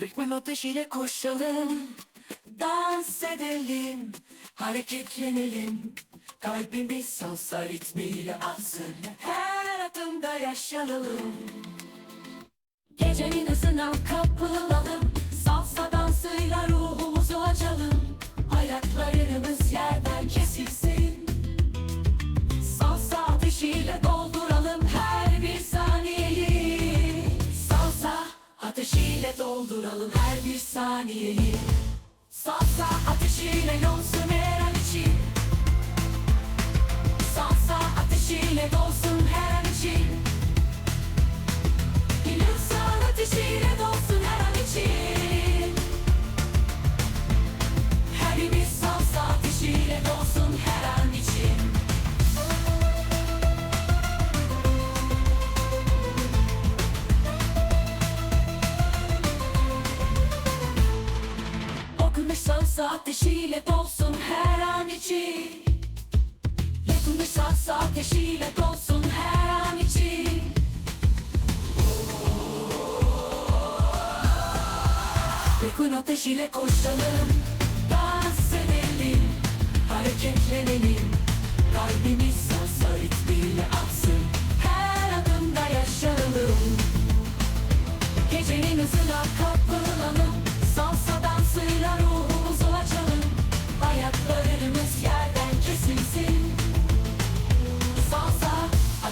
Ritmin ateşiyle koşalım Dans edelim Hareketlenelim Kalbimiz salsa ritmiyle atsın Her adımda yaşayalım Gecenin hızına kapılalım ateşiyle dolduralım her bir saniyeyi. Salsa ateşiyle yolsun her an için Salsa ateşiyle dolsun her an için İnsan ateşiyle dolsun her an için Her birimiz Salsa ateşiyle dolsun her an için. Yapılmış salsa ateşiyle dolsun her an için. Bekun ateşiyle koşalım Dans edelim Hareketlenelim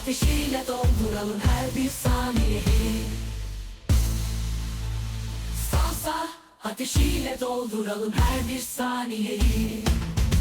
ateşiyle dolduralım her bir saniyeyi. Salsa ateşiyle dolduralım her bir saniyeyi